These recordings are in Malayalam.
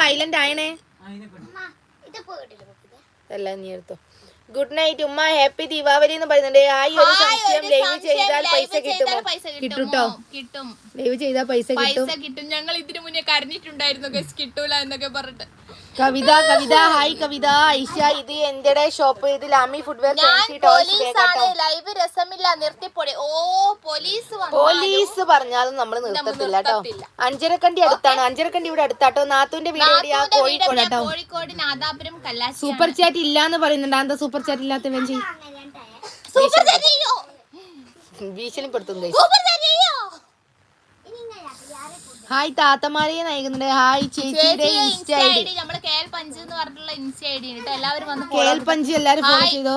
വയലന്റ് ആയണേ. എല്ലാം നീ എടുത്തോ. ഗുഡ് നൈറ്റ് ഉമ്മ. ഹാപ്പി ദീപാവലി എന്ന് പറയുന്നുണ്ട്. ആയി ഒരു സംശയം. ലൈവ് ചെയ്താൽ പൈസ കിട്ടുമോ? പൈസ കിട്ടും. ലൈവ് ചെയ്താൽ പൈസ കിട്ടും പൈസ കിട്ടും. ഞങ്ങൾ ഇതിനു മുന്നേ കരഞ്ഞിട്ടുണ്ടായിരുന്നു ഗസ് കിട്ടൂല എന്നൊക്കെ പറഞ്ഞിട്ട്. കവിത കവിത ഹായ് കവിത. ഐഷ ഇത് എന്റെ ഷോപ്പ് ഇത് ലാമി ഫുഡ്വെയർ ലൈവ് രസമില്ല. നിർത്തിപ്പോടെ. ഓ പോലീസ് പോലീസ് പറഞ്ഞാലും നമ്മൾ നിർത്തത്തില്ല കേട്ടോ. അഞ്ചരക്കണ്ടി അടുത്താണ്. അഞ്ചരക്കണ്ടി ഇവിടെ അടുത്താട്ടോ. നാത്തുന്റെ വീട് എവിടെയാ? കോഴിക്കോട് കേട്ടോ. കോഴിക്കോട് നാദാപുരം കല്ലാശി സൂപ്പർ ചാറ്റ് ഇല്ലാന്ന് പറയുന്നുണ്ട്. എന്താ സൂപ്പർ ചാറ്റ് ഇല്ലാത്ത വെഞ്ചി? സൂപ്പർ ചാറ്റിയോ ഭീഷണിപ്പെടുത്തും guys. സൂപ്പർ ചാറ്റിയോ ഹായ് താത്തമാരെ നയിക്കുന്നുണ്ട് ഹായ് ചേച്ചിയുടെ ചേച്ചിയെ insta I I D D നമ്മൾ കെ എൽ പഞ്ച് എന്ന് പറഞ്ഞിട്ടുള്ള ഇൻസ്റ്റ ഐ ഡി ഉണ്ട് എല്ലാവരും വന്ന് കേൽ പഞ്ചി എല്ലാരും ഫോളോ ചെയ്തോ?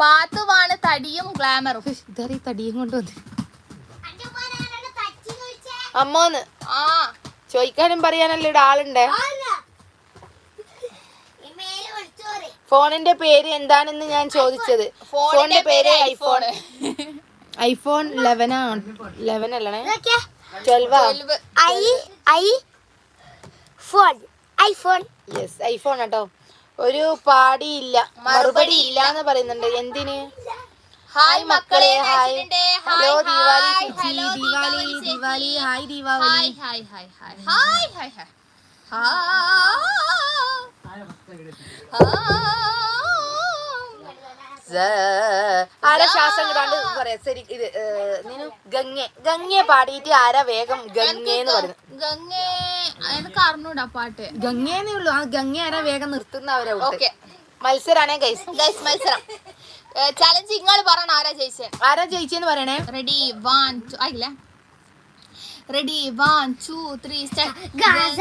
പാത്തുവാണ് തടിയും ഗ്ലാമറും ഇതാരീ തടിയും കൊണ്ടുവന്ന് അമ്മോന്ന്. ആ. ചോദിക്കാനും പറയാനല്ലോ ഇവിടെ ആളുണ്ട്. ഫോണിന്റെ പേര് എന്താണെന്ന് ഞാൻ ചോദിച്ചത്. ഫോണിന്റെ പേര് ഐഫോൺ. ഐഫോൺ. ലെവൻ ആണ്. ലെവൻ അല്ലേ? Twelve. I I phone. IPhone yes iPhone കേട്ടോ ഒരു പാടിയില്ല മറുപടി ഇല്ല. എന്ന് പറയുന്നുണ്ട്. എന്തിന്? ഹായ് മക്കളെ ഹായ്. ഹലോ ദിവാലി ചേച്ചി Deepavali Diwali hi Deepavali. Hi hi hi hi hi hi ആരാ ശ്വാസം കിടാണ്ട് പറയാ? ശരി ഇത് നീനു ഗംഗെ. ഗംഗെ പാടിയിട്ട് ആരാ വേഗം ഗംഗെ എന്ന് പറയുന്നത് ഗംഗേ. എനിക്ക് അറിഞ്ഞൂടാ പാട്ട്. ഗംഗേന്നേ ഉള്ളൂ. ആ ഗംഗ ആരാ വേഗം നിർത്തുന്നവരാ ഓക്കെ. മത്സരാണേ ഗൈസ് ഗൈസ് മത്സരം. ചലഞ്ച് നിങ്ങൾ പറയണം ആരാ ജയിച്ചേ. ആരാ ജയിച്ചെന്ന് പറയണേ? റെഡി വൺ ടു ആയില്ല? റെഡി വൺ ടു ത്രീ ഗാസ.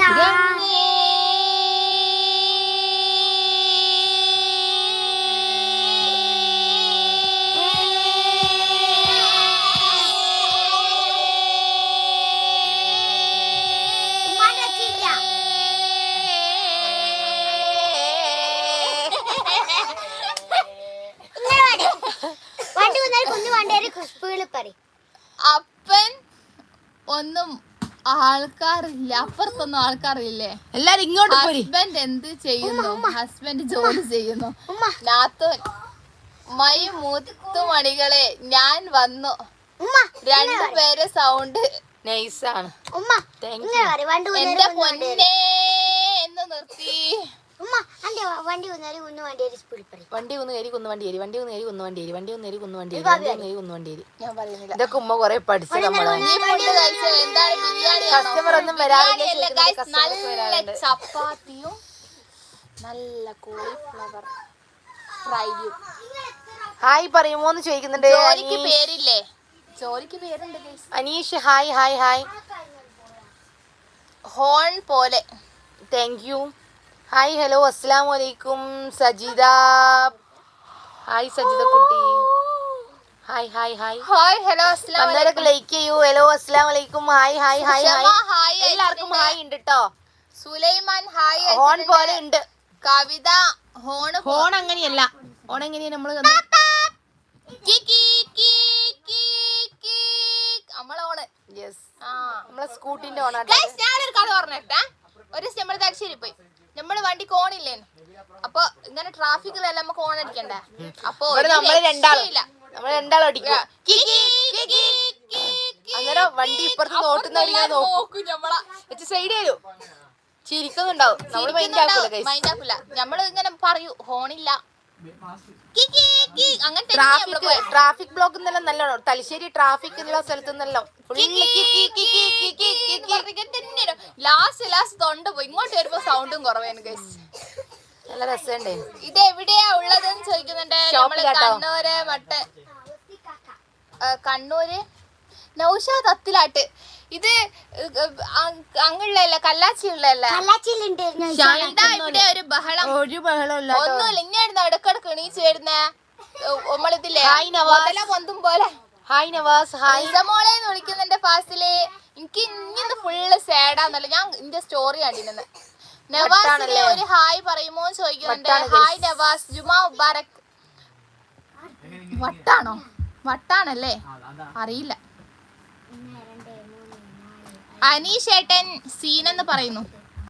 വണ്ടി വന്നാൽ കുഞ്ഞു വണ്ടിയുടെ ക്രിസ്പുകൾ പറയും. അപ്പൻ ഒന്നും ആൾക്കാറില്ല അപ്പുറത്തൊന്നും ആൾക്കാറില്ലേ എല്ലാരും ഇങ്ങോട്ട് പോരി. ഹസ്ബൻഡ് എന്ത് ചെയ്യുന്നു? ഹസ്ബൻഡ് ജോലി ചെയ്യുന്നു. നാത്തൂൻ മൈ മൂത്തുമണികളെ ഞാൻ വന്നു. ഉമ്മ രണ്ടുപേരെ സൗണ്ട് നൈസാണ് എന്റെ പൊന്നേ എന്ന് നിർത്തി. വണ്ടി വണ്ടി വണ്ടി വണ്ടി വണ്ടി ഞാൻ പറയുന്നില്ല ഉമ്മ കുറെ ഒന്നും വരാറില്ല ചപ്പാത്തിയും നല്ല കോളിഫ്ലവർ ഫ്രൈയും ഹായ് പറയുമോ എന്ന് ചോദിക്കുന്നുണ്ട് പേരുണ്ട് Aneesh hi hi hi horn പോലെ താങ്ക് യു ഹായ് ഹലോ അസ്സാം വലൈക്കും സജിത. ഹായ് സജിത കുട്ടി. Hi hi hi. Hi hello അസ്ലാം വലൈക്കും ലൈക്ക് ചെയ്യൂ. ഹലോ അസ്സാം വലൈക്കും ഹായ് ഹായ് ഹായ്. ഹായ് എല്ലാവർക്കും ഹായ് ഉണ്ട് കേട്ടോ സുലൈമാൻ ഹായ് ഹോൺ. പോലെ ഉണ്ട്. കവിത ഹോൺ ഹോൺ അങ്ങനെയല്ല. ഹോൺ എങ്ങനെയാ നമ്മൾ നമ്മളെ സ്കൂട്ടിന്റെ ഓണാട്ടെ ഞാനൊരു കഥ പറഞ്ഞിട്ടേ. ഒരു തലശ്ശേരി പോയി. നമ്മൾ വണ്ടി കോണില്ലേ അപ്പൊ ഇങ്ങനെ ട്രാഫിക്കിലെല്ലാം നമുക്ക് ഓൺ അടിക്കണ്ടേ അപ്പൊ നമ്മൾ രണ്ടാളും. നമ്മൾ രണ്ടാളും. അന്നേരം വണ്ടി ഇപ്പുറത്ത് നോട്ടുന്നവരിങ്ങനെ നോക്കും നോക്കും സൈഡ് തരൂ ചിരിക്കുന്നുണ്ടാവും നമ്മൾ മൈൻഡ് ആക്കൂല മൈൻഡ് ആക്കൂല നമ്മൾ ഇങ്ങനെ പറയൂ ഹോണില്ല ട്രാഫിക് ട്രാഫിക് ബ്ലോക്ക് എന്നെല്ലാം നല്ലോണം തലശ്ശേരി ട്രാഫിക് ഉള്ള സ്ഥലത്ത് നിന്നെല്ലാം ലാസ്റ്റ് ലാസ്റ്റ് തൊണ്ട പോയി. ഇങ്ങോട്ട് വരുമ്പോ സൗണ്ടും കുറവാണ് ഗൈസ് നല്ല രസമുണ്ടേ. ഇത് എവിടെയാ ഉള്ളതെന്ന് ചോദിക്കുന്നുണ്ട്. നമ്മൾ? കണ്ണൂര് മട്ട കണ്ണൂര് നൗഷാ തത്തിലാട്ട് ഇത് അങ്ങുള്ളല്ല കല്ലാച്ചി ഉള്ളല്ല കള്ളാച്ചിലുണ്ട് എന്താ ഇവിടെ ഒരു ബഹളം? ഒരു ബഹളമില്ല. ഒന്നുമില്ല ഇങ്ങനെ ഇടക്കിടക്ക് എണീച്ച് വരുന്ന. നമ്മളിതില്ലേ ഹായ് നവാസ്. മുതല പൊന്തും പോലെ. Hi Navas hi. എന്ന് വിളിക്കുന്നുണ്ട് ഫാസിൽ. എനിക്ക് ഇങ്ങനെ ഫുള്ള് സാഡാന്നല്ല ഞാൻ ഇന്റെ സ്റ്റോറി കണ്ടിരുന്നത് നവാസിനെ വട്ടാണല്ലേ? ഒരു ഹായ് പറയുമോ ചോദിക്കുന്നുണ്ട്. ഹായ് നവാസ് ജുമാ മുബാരക് വട്ടാണോ? വട്ടാണല്ലേ? അറിയില്ല. അനീഷ് ഏട്ടൻ സീൻ എന്ന് പറയുന്നു.